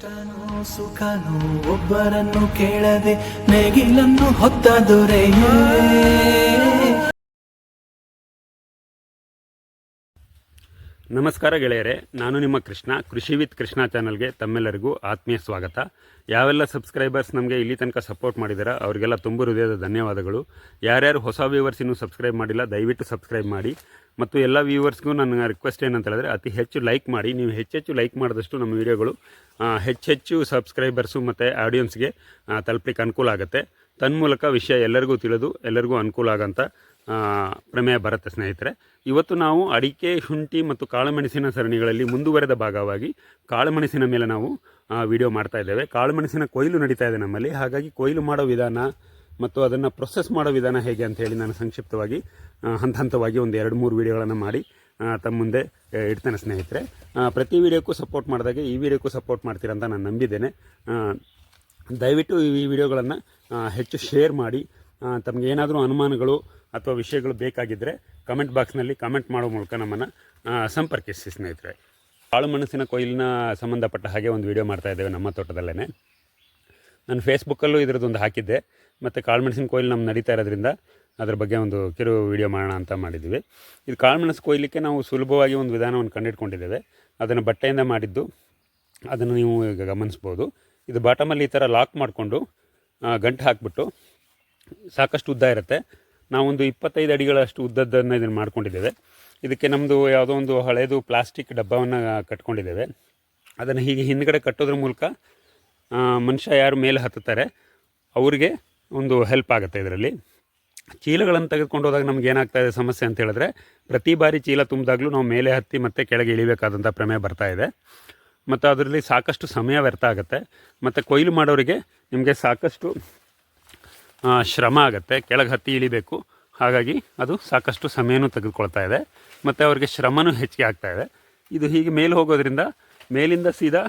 ಕಷ್ಟನೋ ಸುಖನೋ ಒಬ್ಬರನ್ನು ಕೇಳದೆ ನೇಗಿಲನ್ನು ಹೊತ್ತ ದೊರೆಯೇ? ನಮಸ್ಕಾರ ಗೆಳೆಯರೆ ನಾನು ನಿಮ್ಮ ಕೃಷ್ಣ. ಕೃಷಿ ವಿತ್ ಕೃಷ್ಣ ಚಾನಲ್ಗೆ ತಮ್ಮೆಲ್ಲರಿಗೂ ಆತ್ಮೀಯ ಸ್ವಾಗತ. ಯಾವೆಲ್ಲ ಸಬ್ಸ್ಕ್ರೈಬರ್ಸ್ ನಮಗೆ ಇಲ್ಲಿ ತನಕ ಸಪೋರ್ಟ್ ಮಾಡಿದಾರ ಅವರಿಗೆಲ್ಲ ತುಂಬ ಹೃದಯದ ಧನ್ಯವಾದಗಳು. ಯಾರ್ಯಾರು ಹೊಸ ವ್ಯೂವರ್ಸ್ ಇನ್ನೂ ಸಬ್ಸ್ಕ್ರೈಬ್ ಮಾಡಿಲ್ಲ ದಯವಿಟ್ಟು ಸಬ್ಸ್ಕ್ರೈಬ್ ಮಾಡಿ. ಮತ್ತು ಎಲ್ಲ ವ್ಯೂವರ್ಸ್ಗೂ ನನ್ನ ರಿಕ್ವೆಸ್ಟ್ ಏನಂತ ಹೇಳಿದ್ರೆ ಅತಿ ಹೆಚ್ಚು ಲೈಕ್ ಮಾಡಿ. ನೀವು ಹೆಚ್ಚೆಚ್ಚು ಲೈಕ್ ಮಾಡಿದಷ್ಟು ನಮ್ಮ ವಿಡಿಯೋಗಳು ಹೆಚ್ಚೆಚ್ಚು ಸಬ್ಸ್ಕ್ರೈಬರ್ಸು ಮತ್ತು ಆಡಿಯನ್ಸ್ಗೆ ತಲುಪಲಿಕ್ಕೆ ಅನುಕೂಲ ಆಗುತ್ತೆ. ತನ್ಮೂಲಕ ವಿಷಯ ಎಲ್ಲರಿಗೂ ತಿಳಿದು ಎಲ್ಲರಿಗೂ ಅನುಕೂಲ ಆಗೋಂಥ ಆ, ಪ್ರಮೇಯ ಬರುತ್ತೆ ಸ್ನೇಹಿತರೆ. ಇವತ್ತು ನಾವು ಅಡಿಕೆ, ಶುಂಠಿ ಮತ್ತು ಕಾಳುಮೆಣಸಿನ ಸರಣಿಗಳಲ್ಲಿ ಮುಂದುವರೆದ ಭಾಗವಾಗಿ ಕಾಳುಮೆಣಸಿನ ಮೇಲೆ ನಾವು ವಿಡಿಯೋ ಮಾಡ್ತಾ ಇದ್ದೇವೆ. ಕಾಳುಮೆಣಸಿನ ಕೊಯ್ಲು ನಡೀತಾ ಇದೆ ನಮ್ಮಲ್ಲಿ. ಹಾಗಾಗಿ ಕೊಯ್ಲು ಮಾಡೋ ವಿಧಾನ ಮತ್ತು ಅದನ್ನು ಪ್ರೊಸೆಸ್ ಮಾಡೋ ವಿಧಾನ ಹೇಗೆ ಅಂತ ಹೇಳಿ ನಾನು ಸಂಕ್ಷಿಪ್ತವಾಗಿ ಹಂತ ಹಂತವಾಗಿ ಒಂದು ಎರಡು ಮೂರು ವಿಡಿಯೋಗಳನ್ನು ಮಾಡಿ ತಮ್ಮ ಮುಂದೆ ಇಡ್ತಾನೆ ಸ್ನೇಹಿತರೆ. ಪ್ರತಿ ವಿಡಿಯೋಕ್ಕೂ ಸಪೋರ್ಟ್ ಮಾಡಿದಾಗೆ ಈ ವಿಡಿಯೋಕ್ಕೂ ಸಪೋರ್ಟ್ ಮಾಡ್ತೀರಾ ಅಂತ ನಾನು ನಂಬಿದ್ದೇನೆ. ದಯವಿಟ್ಟು ಈ ವಿಡಿಯೋಗಳನ್ನು ಹೆಚ್ಚು ಶೇರ್ ಮಾಡಿ ತಮಗೇನಾದರೂ ಅನುಮಾನಗಳು ಅಥವಾ ವಿಷಯಗಳು ಬೇಕಾಗಿದ್ದರೆ ಕಮೆಂಟ್ ಬಾಕ್ಸ್ನಲ್ಲಿ ಕಮೆಂಟ್ ಮಾಡೋ ಮೂಲಕ ನಮ್ಮನ್ನು ಸಂಪರ್ಕಿಸಿ ಸ್ನೇಹಿತರೆ. ಕಾಳು ಮೆಣಸಿನ ಕೊಯ್ಲಿನ ಸಂಬಂಧಪಟ್ಟ ಹಾಗೆ ಒಂದು ವಿಡಿಯೋ ಮಾಡ್ತಾ ಇದ್ದೇವೆ ನಮ್ಮ ತೋಟದಲ್ಲೇ ನಾನು ಫೇಸ್ಬುಕ್ಕಲ್ಲೂ ಇದರದ್ದೊಂದು ಹಾಕಿದ್ದೆ. ಮತ್ತು ಕಾಳುಮೆಣಸಿನ ಕೊಯ್ಲು ನಮ್ಮ ನಡೀತಾ ಇರೋದ್ರಿಂದ ಅದ್ರ ಬಗ್ಗೆ ಒಂದು ಕಿರು ವಿಡಿಯೋ ಮಾಡೋಣ ಅಂತ ಮಾಡಿದ್ವಿ. ಇದು ಕಾಳುಮೆಣಸು ಕೊಯ್ಲಿಕ್ಕೆ ನಾವು ಸುಲಭವಾಗಿ ಒಂದು ವಿಧಾನವನ್ನು ಕಂಡುಹಿಡ್ಕೊಂಡಿದ್ದೇವೆ ಅದನ್ನು ಬಟ್ಟೆಯಿಂದ ಮಾಡಿದ್ದು, ಅದನ್ನು ನೀವು ಈಗ ಗಮನಿಸ್ಬೋದು. ಇದು ಬಾಟಮಲ್ಲಿ ಈ ಥರ ಲಾಕ್ ಮಾಡಿಕೊಂಡು ಗಂಟು ಹಾಕಿಬಿಟ್ಟು ಸಾಕಷ್ಟು ಉದ್ದ ಇರುತ್ತೆ. ನಾವೊಂದು ಇಪ್ಪತ್ತೈದು ಅಡಿಗಳಷ್ಟು ಉದ್ದದ್ದನ್ನು ಇದನ್ನು ಮಾಡ್ಕೊಂಡಿದ್ದೇವೆ. ಇದಕ್ಕೆ ನಮ್ಮದು ಯಾವುದೋ ಒಂದು ಹಳೆಯದು ಪ್ಲಾಸ್ಟಿಕ್ ಡಬ್ಬವನ್ನು ಕಟ್ಕೊಂಡಿದ್ದೇವೆ. ಅದನ್ನು ಹೀಗೆ ಹಿಂದ್ಗಡೆ ಕಟ್ಟೋದ್ರ ಮೂಲಕ ಮನುಷ್ಯ ಯಾರು ಮೇಲೆ ಹತ್ತುತ್ತಾರೆ, ಅವರಿಗೆ ಒಂದು ಹೆಲ್ಪ್ ಆಗುತ್ತೆ ಇದರಲ್ಲಿ. ಚೀಲಗಳನ್ನು ತೆಗೆದುಕೊಂಡು ಹೋದಾಗ ನಮ್ಗೆ ಏನಾಗ್ತಾ ಇದೆ ಸಮಸ್ಯೆ ಅಂತ ಹೇಳಿದ್ರೆ, ಪ್ರತಿ ಬಾರಿ ಚೀಲ ತುಂಬಿದಾಗಲೂ ನಾವು ಮೇಲೆ ಹತ್ತಿ ಮತ್ತೆ ಕೆಳಗೆ ಇಳಿಬೇಕಾದಂಥ ಪ್ರಮೇಯ ಬರ್ತಾ ಇದೆ. ಮತ್ತು ಅದರಲ್ಲಿ ಸಾಕಷ್ಟು ಸಮಯ ವ್ಯರ್ಥ ಆಗುತ್ತೆ. ಮತ್ತು ಕೊಯ್ಲು ಮಾಡೋರಿಗೆ ನಿಮಗೆ ಸಾಕಷ್ಟು ಶ್ರಮ ಆಗುತ್ತೆ, ಕೆಳಗೆ ಹತ್ತಿ ಇಳಿಬೇಕು. ಹಾಗಾಗಿ ಅದು ಸಾಕಷ್ಟು ಸಮಯನೂ ತೆಗೆದುಕೊಳ್ತಾ ಇದೆ. ಮತ್ತು ಅವರಿಗೆ ಶ್ರಮನೂ ಹೆಚ್ಚಿಗೆ ಆಗ್ತಾ ಇದೆ. ಇದು ಹೀಗೆ ಮೇಲೆ ಹೋಗೋದ್ರಿಂದ ಮೇಲಿಂದ ಸೀದಾ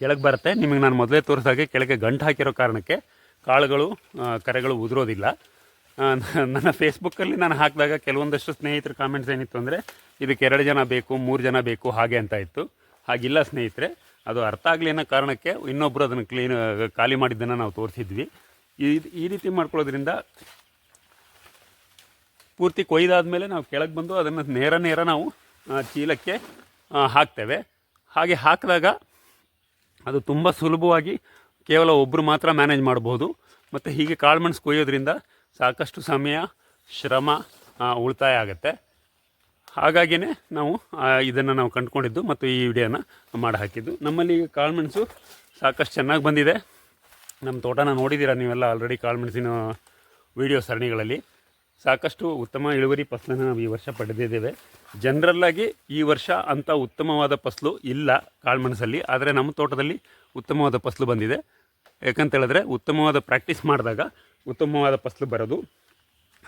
ಕೆಳಗೆ ಬರುತ್ತೆ. ನಿಮಗೆ ನಾನು ಮೊದಲೇ ತೋರಿಸಾಗೆ ಕೆಳಗೆ ಗಂಟು ಹಾಕಿರೋ ಕಾರಣಕ್ಕೆ ಕಾಳುಗಳು ಕರೆಗಳು ಉದುರೋದಿಲ್ಲ. ನನ್ನ ಫೇಸ್ಬುಕ್ಕಲ್ಲಿ ನಾನು ಹಾಕಿದಾಗ ಕೆಲವೊಂದಷ್ಟು ಸ್ನೇಹಿತರ ಕಾಮೆಂಟ್ಸ್ ಏನಿತ್ತು ಅಂದರೆ, ಇದಕ್ಕೆ ಎರಡು ಜನ ಬೇಕು, ಮೂರು ಜನ ಬೇಕು, ಹಾಗೆ ಅಂತ ಇತ್ತು. ಹಾಗಿಲ್ಲ ಸ್ನೇಹಿತರೆ, ಅದು ಅರ್ಥ ಆಗಲಿ ಅನ್ನೋ ಕಾರಣಕ್ಕೆ ಇನ್ನೊಬ್ಬರು ಅದನ್ನು ಕ್ಲೀನ್ ಖಾಲಿ ಮಾಡಿದ್ದನ್ನು ನಾವು ತೋರಿಸಿದ್ವಿ. ಈ ಈ ರೀತಿ ಮಾಡ್ಕೊಳ್ಳೋದ್ರಿಂದ ಪೂರ್ತಿ ಕೊಯ್ದಾದ್ಮೇಲೆ ನಾವು ಕೆಳಗೆ ಬಂದು ಅದನ್ನು ನೇರ ನೇರ ನಾವು ಚೀಲಕ್ಕೆ ಹಾಕ್ತೇವೆ. ಹಾಗೆ ಹಾಕಿದಾಗ ಅದು ತುಂಬ ಸುಲಭವಾಗಿ ಕೇವಲ ಒಬ್ಬರು ಮಾತ್ರ ಮ್ಯಾನೇಜ್ ಮಾಡ್ಬೋದು. ಮತ್ತು ಹೀಗೆ ಕಾಳುಮೆಣಸು ಕೊಯ್ಯೋದ್ರಿಂದ ಸಾಕಷ್ಟು ಸಮಯ, ಶ್ರಮ ಉಳಿತಾಯ ಆಗುತ್ತೆ. ಹಾಗಾಗಿಯೇ ನಾವು ಇದನ್ನು ನಾವು ಕಂಡುಕೊಂಡಿದ್ದು ಮತ್ತು ಈ ವಿಡಿಯೋನ ಮಾಡಿ ಹಾಕಿದ್ದು. ನಮ್ಮಲ್ಲಿ ಕಾಳುಮೆಣಸು ಸಾಕಷ್ಟು ಚೆನ್ನಾಗಿ ಬಂದಿದೆ. ನಮ್ಮ ತೋಟನ ನೋಡಿದ್ದೀರಾ ನೀವೆಲ್ಲ ಆಲ್ರೆಡಿ ಕಾಳುಮೆಣಸಿನ ವಿಡಿಯೋ ಸರಣಿಗಳಲ್ಲಿ. ಸಾಕಷ್ಟು ಉತ್ತಮ ಇಳುವರಿ ಫಸಲನ್ನು ನಾವು ಈ ವರ್ಷ ಪಡೆದಿದ್ದೇವೆ. ಜನರಲ್ಲಾಗಿ ಈ ವರ್ಷ ಅಂಥ ಉತ್ತಮವಾದ ಫಸಲು ಇಲ್ಲ ಕಾಳುಮೆಣಸಲ್ಲಿ ಆದರೆ ನಮ್ಮ ತೋಟದಲ್ಲಿ ಉತ್ತಮವಾದ ಫಸಲು ಬಂದಿದೆ. ಯಾಕಂತ ಹೇಳಿದ್ರೆ ಉತ್ತಮವಾದ ಪ್ರಾಕ್ಟೀಸ್ ಮಾಡಿದಾಗ ಉತ್ತಮವಾದ ಫಸಲು ಬರೋದು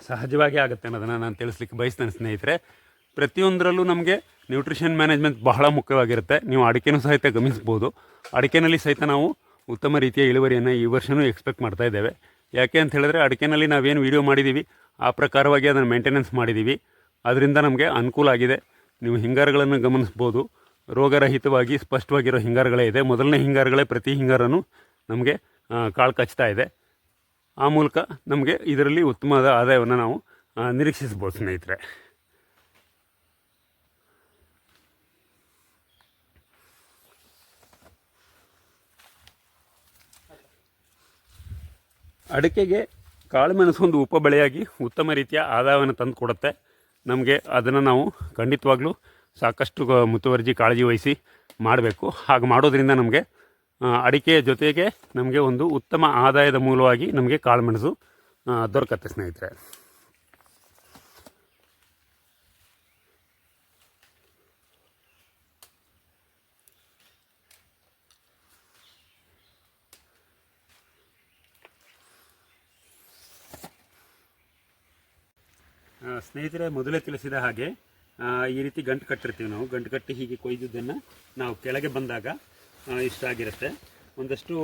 ಸಹಜವಾಗಿ ಆಗುತ್ತೆ ಅನ್ನೋದನ್ನು ನಾನು ತಿಳಿಸ್ಲಿಕ್ಕೆ ಬಯಸ್ತೇನೆ ಸ್ನೇಹಿತರೆ. ಪ್ರತಿಯೊಂದರಲ್ಲೂ ನಮಗೆ ನ್ಯೂಟ್ರಿಷನ್ ಮ್ಯಾನೇಜ್ಮೆಂಟ್ ಬಹಳ ಮುಖ್ಯವಾಗಿರುತ್ತೆ. ನೀವು ಅಡಿಕೆನೂ ಸಹಿತ ಗಮನಿಸ್ಬೋದು. ಅಡಿಕೆನಲ್ಲಿ ಸಹಿತ ನಾವು ಉತ್ತಮ ರೀತಿಯ ಇಳುವರಿಯನ್ನು ಈ ವರ್ಷವೂ ಎಕ್ಸ್ಪೆಕ್ಟ್ ಮಾಡ್ತಾ ಇದ್ದೇವೆ. ಯಾಕೆ ಅಂತ ಹೇಳಿದ್ರೆ ಅಡಿಕೆನಲ್ಲಿ ನಾವೇನು ವೀಡಿಯೋ ಮಾಡಿದ್ದೀವಿ ಆ ಪ್ರಕಾರವಾಗಿ ಅದನ್ನು ಮೇಂಟೆನೆನ್ಸ್ ಮಾಡಿದ್ದೀವಿ ಅದರಿಂದ ನಮಗೆ ಅನುಕೂಲ ಆಗಿದೆ. ನೀವು ಹಿಂಗಾರುಗಳನ್ನು ಗಮನಿಸ್ಬೋದು. ರೋಗರಹಿತವಾಗಿ ಸ್ಪಷ್ಟವಾಗಿರೋ ಹಿಂಗಾರುಗಳೇ ಇದೆ. ಮೊದಲನೇ ಹಿಂಗಾರುಗಳೇ ಪ್ರತಿ ಹಿಂಗಾರನೂ ನಮಗೆ ಕಾಳು ಕಚ್ತಾ ಇದೆ. ಆ ಮೂಲಕ ನಮಗೆ ಇದರಲ್ಲಿ ಉತ್ತಮವಾದ ಆದಾಯವನ್ನು ನಾವು ನಿರೀಕ್ಷಿಸ್ಬೋದು ಸ್ನೇಹಿತರೆ. ಅಡಿಕೆಗೆ ಕಾಳುಮೆಣಸು ಒಂದು ಉಪ ಬೆಳೆಯಾಗಿ ಉತ್ತಮ ರೀತಿಯ ಆದಾಯವನ್ನು ತಂದು ಕೊಡುತ್ತೆ ನಮಗೆ ಅದನ್ನು ನಾವು ಖಂಡಿತವಾಗ್ಲೂ ಸಾಕಷ್ಟು ಮುತುವರ್ಜಿ ಕಾಳಜಿ ವಹಿಸಿ ಮಾಡಬೇಕು. ಹಾಗೆ ಮಾಡೋದ್ರಿಂದ ನಮಗೆ ಅಡಿಕೆಯ ಜೊತೆಗೆ ನಮಗೆ ಒಂದು ಉತ್ತಮ ಆದಾಯದ ಮೂಲವಾಗಿ ನಮಗೆ ಕಾಳುಮೆಣಸು ದೊರಕತ್ತೆ ಸ್ನೇಹಿತರೆ. ಸ್ನೇಹಿತರೆ, ಮೊದಲೇ ತಿಳಿಸಿದ ಹಾಗೆ ಈ ರೀತಿ ಗಂಟು ಕಟ್ಟಿರ್ತೀವಿ ನಾವು. ಗಂಟು ಕಟ್ಟಿ ಹೀಗೆ ಕೊಯ್ದಿದ್ದನ್ನು ನಾವು ಕೆಳಗೆ ಬಂದಾಗ ಇಷ್ಟ ಆಗಿರುತ್ತೆ. ಒಂದಷ್ಟು,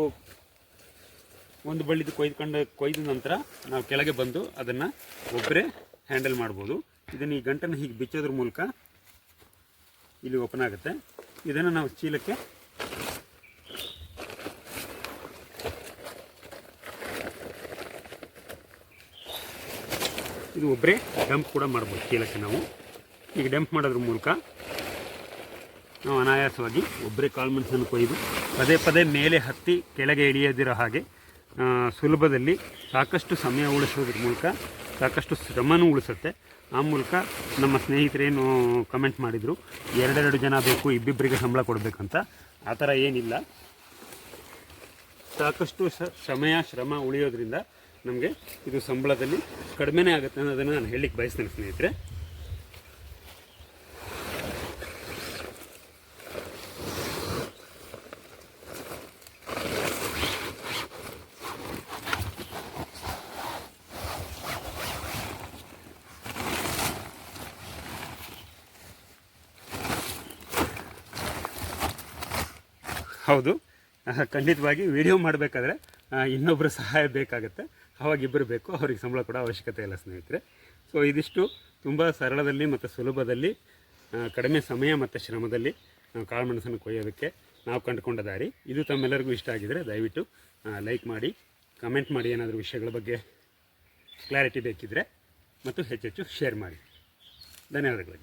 ಒಂದು ಬಳ್ಳಿದು ಕೊಯ್ದುಕೊಂಡು, ಕೊಯ್ದ ನಂತರ ನಾವು ಕೆಳಗೆ ಬಂದು ಅದನ್ನು ಒಬ್ಬರೇ ಹ್ಯಾಂಡಲ್ ಮಾಡ್ಬೋದು. ಇದನ್ನು ಈ ಗಂಟನ್ನು ಹೀಗೆ ಬಿಚ್ಚೋದ್ರ ಮೂಲಕ ಇಲ್ಲಿ ಓಪನ್ ಆಗುತ್ತೆ. ಇದನ್ನು ನಾವು ಚೀಲಕ್ಕೆ ಇದು ಒಬ್ಬರೇ ಡಂಪ್ ಕೂಡ ಮಾಡ್ಬೋದು ಚೀಲಕ್ಕೆ ನಾವು. ಈಗ ಡಂಪ್ ಮಾಡೋದ್ರ ಮೂಲಕ ನಾವು ಅನಾಯಾಸವಾಗಿ ಒಬ್ಬರೇ ಕಾಳು ಮೆಣಸನ್ನು ಕೊಯ್ದು ಪದೇ ಪದೇ ಮೇಲೆ ಹತ್ತಿ ಕೆಳಗೆ ಇಳಿಯದಿರೋ ಹಾಗೆ ಸುಲಭದಲ್ಲಿ ಸಾಕಷ್ಟು ಸಮಯ ಉಳಿಸೋದ್ರ ಮೂಲಕ ಸಾಕಷ್ಟು ಶ್ರಮನೂ ಉಳಿಸುತ್ತೆ. ಆ ಮೂಲಕ ನಮ್ಮ ಸ್ನೇಹಿತರೇನು ಕಮೆಂಟ್ ಮಾಡಿದರು, ಎರಡೆರಡು ಜನ ಬೇಕು ಇಬ್ಬಿಬ್ಬರಿಗೆ ಸಂಬಳ ಕೊಡಬೇಕಂತ. ಆ ಥರ ಏನಿಲ್ಲ. ಸಾಕಷ್ಟು ಸಮಯ, ಶ್ರಮ ಉಳಿಯೋದ್ರಿಂದ ನಮಗೆ ಇದು ಸಂಬಳದಲ್ಲಿ ಕಡಿಮೆನೇ ಆಗುತ್ತೆ ಅನ್ನೋದನ್ನು ನಾನು ಹೇಳಲಿಕ್ಕೆ ಬಯಸ್ತೇನೆ ಸ್ನೇಹಿತರೆ. ಹೌದು, ಖಂಡಿತವಾಗಿ ವಿಡಿಯೋ ಮಾಡಬೇಕಾದ್ರೆ ಇನ್ನೊಬ್ಬರ ಸಹಾಯ ಬೇಕಾಗುತ್ತೆ. ಅವಾಗ ಇಬ್ಬರು ಬೇಕು, ಅವ್ರಿಗೆ ಸಂಬಳ ಕೂಡ ಅವಶ್ಯಕತೆ ಇಲ್ಲ ಸ್ನೇಹಿತರೆ. ಸೊ ಇದಿಷ್ಟು ತುಂಬ ಸರಳದಲ್ಲಿ ಮತ್ತು ಸುಲಭದಲ್ಲಿ ಕಡಿಮೆ ಸಮಯ ಮತ್ತು ಶ್ರಮದಲ್ಲಿ ನಾವು ಕಾಳು ಮೆಣಸನ್ನು ಕೊಯ್ಯೋದಕ್ಕೆ ನಾವು ಕಂಡುಕೊಂಡ ದಾರಿ. ಇದು ತಮ್ಮೆಲ್ಲರಿಗೂ ಇಷ್ಟ ಆಗಿದರೆ ದಯವಿಟ್ಟು ಲೈಕ್ ಮಾಡಿ ಕಮೆಂಟ್ ಮಾಡಿ ಏನಾದರೂ ವಿಷಯಗಳ ಬಗ್ಗೆ ಕ್ಲಾರಿಟಿ ಬೇಕಿದ್ದರೆ ಮತ್ತು ಹೆಚ್ಚೆಚ್ಚು ಶೇರ್ ಮಾಡಿ. ಧನ್ಯವಾದಗಳು